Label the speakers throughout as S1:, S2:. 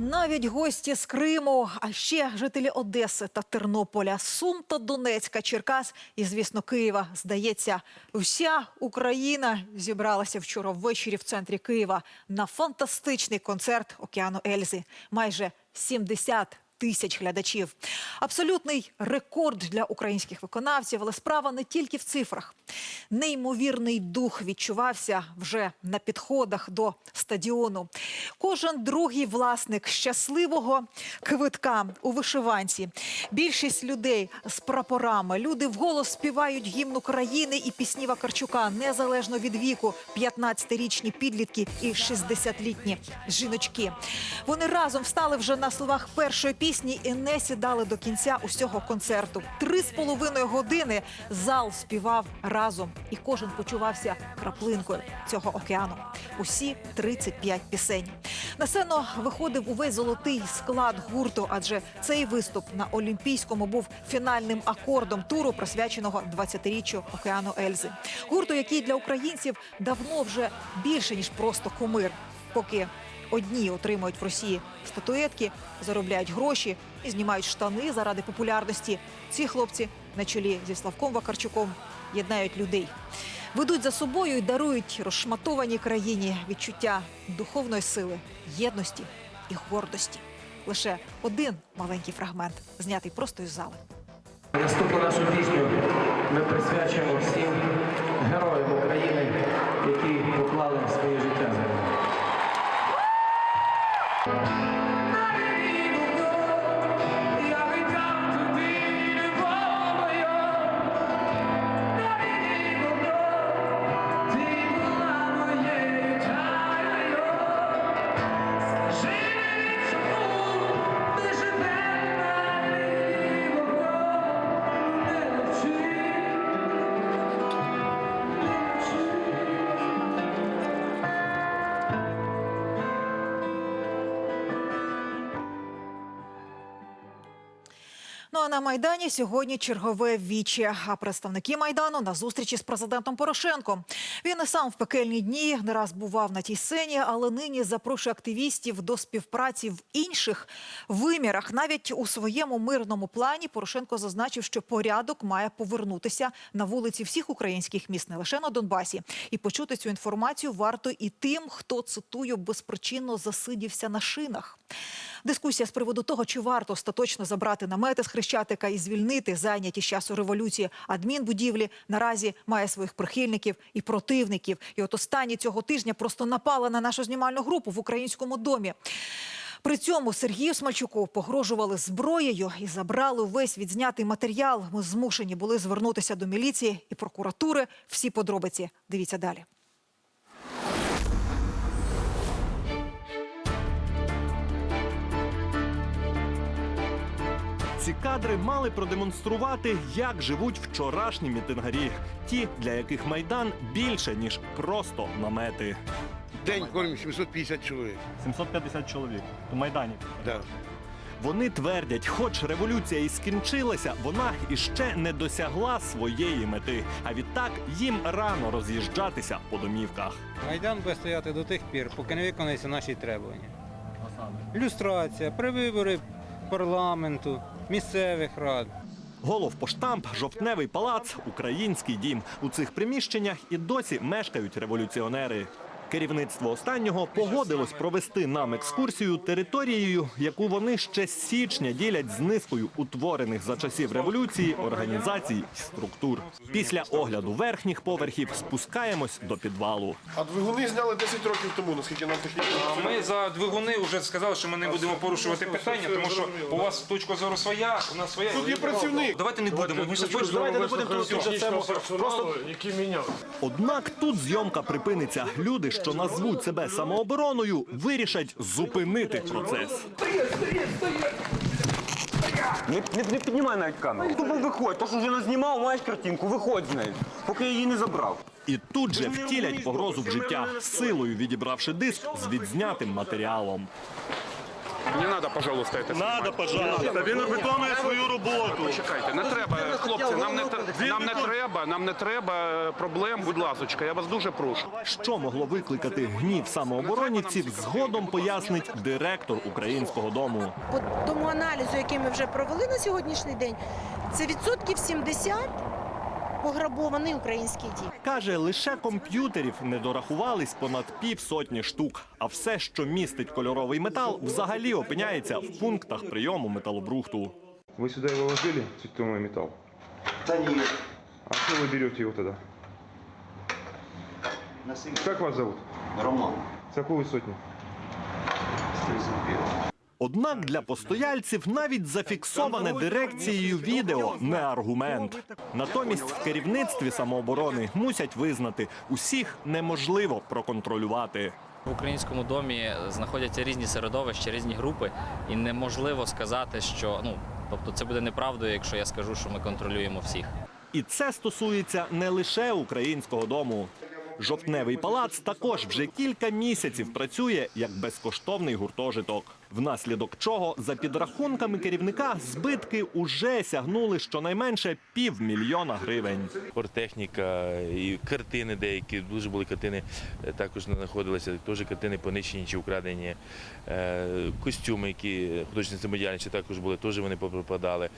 S1: Навіть гості з Криму, а ще жителі Одеси та Тернополя, Сум та Донецька, Черкас і, звісно, Києва. Здається, вся Україна зібралася вчора ввечері в центрі Києва на фантастичний концерт Океану Ельзи. Майже 70 тисяч глядачів. Абсолютний рекорд для українських виконавців, але справа не тільки в цифрах. Неймовірний дух відчувався вже на підходах до стадіону. Кожен другий власник щасливого квитка у вишиванці. Більшість людей з прапорами. Люди вголос співають гімн України і пісні Вакарчука незалежно від віку. 15-річні підлітки і 60-літні жіночки. Вони разом встали вже на словах першої пісні і не сідали до кінця усього концерту. Три з половиною години зал співав разом, і кожен почувався краплинкою цього океану. Усі 35 пісень. На сцену виходив увесь золотий склад гурту, адже цей виступ на Олімпійському був фінальним акордом туру, присвяченого 20-річчю океану Ельзи. Гурту, який для українців давно вже більше ніж просто кумир, поки Одні отримують в Росії статуетки, заробляють гроші і знімають штани заради популярності. Ці хлопці на чолі зі Славком Вакарчуком єднають людей, ведуть за собою і дарують розшматованій країні відчуття духовної сили, єдності і гордості. Лише один маленький фрагмент, знятий просто із зали.
S2: Наступну нашу пісню ми присвячуємо всім героям України, які поклали своє життя
S1: Ну а на майдані сьогодні чергове віче. А представники майдану на зустрічі з президентом Порошенком. Він і сам в пекельні дні не раз бував на тій сцені, але нині запрошує активістів до співпраці в інших вимірах. Навіть у своєму мирному плані Порошенко зазначив, що порядок має повернутися на вулиці всіх українських міст, не лише на Донбасі. І почути цю інформацію варто і тим, хто цитую безпричинно засидівся на шинах. Дискусія з приводу того, чи варто остаточно забрати намети з Хрещатика і звільнити зайняті з часу революції адмінбудівлі, наразі має своїх прихильників і противників. І от останні цього тижня просто напала на нашу знімальну групу в українському домі. При цьому Сергію Смальчуку погрожували зброєю і забрали весь відзнятий матеріал. Ми змушені були звернутися до міліції і прокуратури. Всі подробиці дивіться далі.
S3: Ці кадри мали продемонструвати, як живуть вчорашні мітингарі, ті, для яких майдан більше ніж просто намети.
S4: День кормим 750 чоловік.
S3: 750 чоловік у майдані.
S4: Да.
S3: Вони твердять, хоч революція і скінчилася, вона іще не досягла своєї мети. А відтак їм рано роз'їжджатися по домівках.
S5: Майдан буде стояти до тих пір, поки не виконаються наші требування. Люстрація, привибори парламенту, місцевих рад.
S3: Головпоштамп, жовтневий палац, український дім. У цих приміщеннях і досі мешкають революціонери. Керівництво останнього погодилось провести нам екскурсію територією, яку вони ще з січня ділять з низкою утворених за часів революції організацій і структур. Після огляду верхніх поверхів спускаємось до підвалу.
S6: А двигуни зняли 10 років тому, наскільки нам технічно.
S7: Ми за двигуни вже сказали, що ми не будемо порушувати питання, тому що у вас точка зору своя, у нас своя.
S6: Тут є працівник.
S7: Давайте не будемо. Ми
S6: Давайте не будемо тут просто який міняв.
S3: Однак тут зйомка припиниться. Люди, що назвуть себе самообороною, вирішать зупинити процес.
S8: Не, не, не піднімай навіть камеру. Тупо виходь, то що вже назнімав, маєш картинку, виходь з нею, поки я її не забрав.
S3: І тут же втілять погрозу в життя, силою відібравши диск з відзнятим матеріалом.
S9: Не треба, пожалуйста, це
S3: Надо, пожалуйста. Він виконує свою роботу.
S9: Почекайте, не треба, хлопці, нам не, нам не треба, нам не треба е, проблем, будь ласочка, я вас дуже прошу.
S3: Що могло викликати гнів самооборонівців, згодом пояснить директор українського дому.
S10: По тому аналізу, який ми вже провели на сьогоднішній день, це відсотків 70 пограбований український дім.
S3: Каже, лише комп'ютерів не дорахувались понад півсотні штук. А все, що містить кольоровий метал, взагалі опиняється в пунктах прийому металобрухту.
S11: Вы сюда его ложили, цветной металл?
S2: Та ні.
S11: А что вы берете его тогда? Как вас зовут?
S2: Роман.
S11: С какой вы сотни?
S3: Однак для постояльців навіть зафіксоване дирекцією відео не аргумент. Натомість в керівництві самооборони мусять визнати, усіх неможливо проконтролювати.
S12: В українському домі знаходяться різні середовища, різні групи, і неможливо сказати, що ну тобто це буде неправдою, якщо я скажу, що ми контролюємо всіх.
S3: І це стосується не лише українського дому. Жовтневий палац також вже кілька місяців працює як безкоштовний гуртожиток. Внаслідок чого, за підрахунками керівника, збитки уже сягнули щонайменше півмільйона гривень.
S13: Оргтехніка і картини деякі, дуже були картини, е, також знаходилися, теж картини понищені чи украдені. Е, Костюми, які художні самодіяльності також були, теж вони попропадали.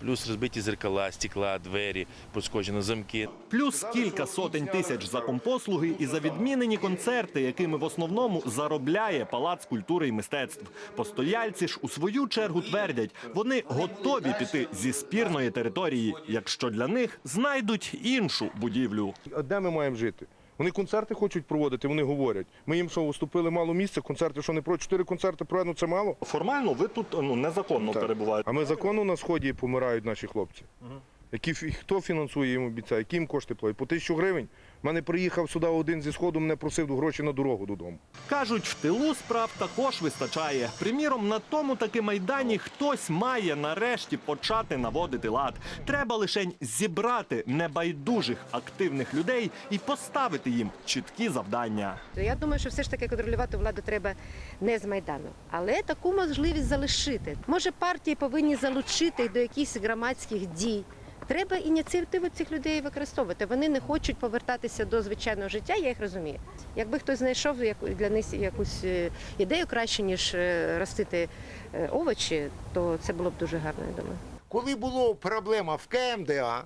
S13: Плюс розбиті зеркала, стекла, двері, поскочені замки.
S3: Плюс кілька сотень тисяч за компослуги і за відмінені концерти, якими в основному заробляє палац культури і мистецтв. Постояльці ж у свою чергу твердять, вони готові піти зі спірної території, якщо для них знайдуть іншу будівлю.
S6: А де ми маємо жити? Вони концерти хочуть проводити, вони говорять. Ми їм що, уступили мало місця, концерти, що не про чотири концерти проведено, це мало?
S3: Формально ви тут ну незаконно
S6: Так.
S3: перебуваєте.
S6: А ми законно на сході помирають наші хлопці. Які, фі- хто фінансує їм обіцяє, які їм кошти платять? По тисячу гривень. У мене приїхав сюди один зі сходу, мене просив гроші на дорогу додому.
S3: Кажуть, в тилу справ також вистачає. Приміром, на тому таки майдані хтось має нарешті почати наводити лад. Треба лише зібрати небайдужих активних людей і поставити їм чіткі завдання.
S10: Я думаю, що все ж таки контролювати владу треба не з Майдану, але таку можливість залишити. Може, партії повинні залучити до якихось громадських дій. Треба ініціативу цих людей використовувати. Вони не хочуть повертатися до звичайного життя, я їх розумію. Якби хтось знайшов для них якусь е, ідею краще, ніж е, ростити е, овочі, то це було б дуже гарно, я думаю.
S4: Коли була проблема в КМДА,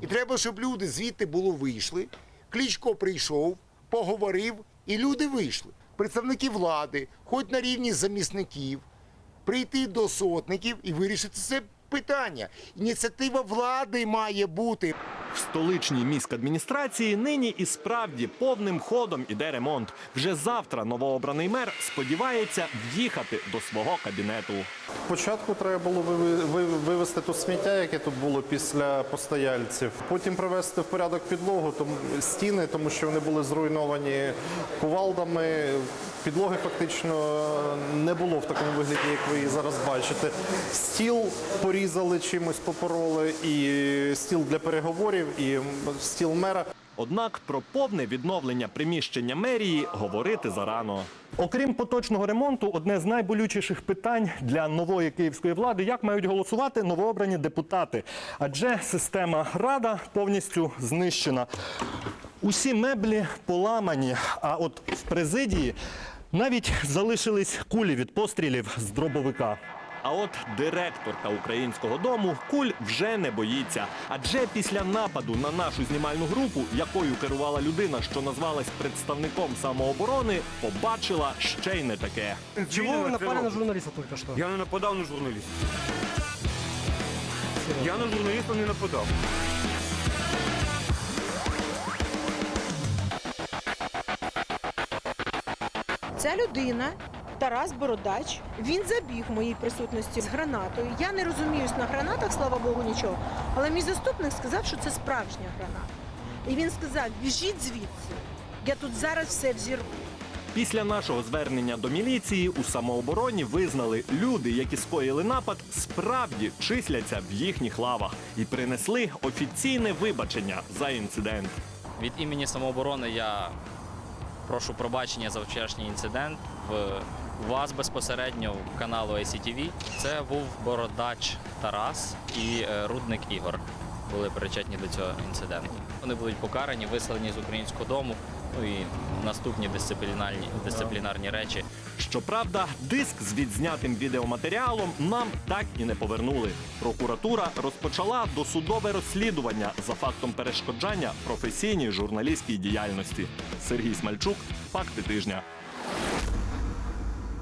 S4: і треба, щоб люди звідти було вийшли, Кличко прийшов, поговорив, і люди вийшли. Представники влади, хоч на рівні замісників, прийти до сотників і вирішити це питання. Ініціатива влади має бути.
S3: В столичній міськадміністрації нині і справді повним ходом іде ремонт. Вже завтра новообраний мер сподівається в'їхати до свого кабінету.
S11: Спочатку треба було вивезти то сміття, яке тут було після постояльців. Потім привести в порядок підлогу, стіни, тому що вони були зруйновані кувалдами. Підлоги фактично не було в такому вигляді, як ви її зараз бачите. Стіл порізали чимось, попороли, і стіл для переговорів, і стіл мера.
S3: Однак про повне відновлення приміщення мерії говорити зарано. Окрім поточного ремонту, одне з найболючіших питань для нової київської влади як мають голосувати новообрані депутати. Адже система рада повністю знищена. Усі меблі поламані. А от в президії навіть залишились кулі від пострілів з дробовика. А от директорка українського дому куль вже не боїться. Адже після нападу на нашу знімальну групу, якою керувала людина, що назвалась представником самооборони, побачила ще й не таке.
S8: Чего вы напали на журналиста только что? Я не нападав на журналіста. Я на журналіста не нападав.
S10: Ця людина, Тарас Бородач, він забіг в моїй присутності з гранатою. Я не розуміюсь на гранатах, слава Богу, нічого. Але мій заступник сказав, що це справжня граната. І він сказав: біжіть звідси. Я тут зараз все взірву.
S3: Після нашого звернення до міліції у самообороні визнали, люди, які скоїли напад, справді числяться в їхніх лавах і принесли офіційне вибачення за інцидент.
S12: Від імені самооборони я прошу пробачення за вчорашній інцидент в вас безпосередньо в каналу ICTV це був бородач Тарас і е, рудник Ігор. Були причетні до цього інциденту. Вони будуть покарані, виселені з українського дому. Ну і наступні дисциплінарні дисциплінарні речі.
S3: Щоправда, диск з відзнятим відеоматеріалом нам так і не повернули. Прокуратура розпочала досудове розслідування за фактом перешкоджання професійній журналістській діяльності. Сергій Смальчук, факти тижня.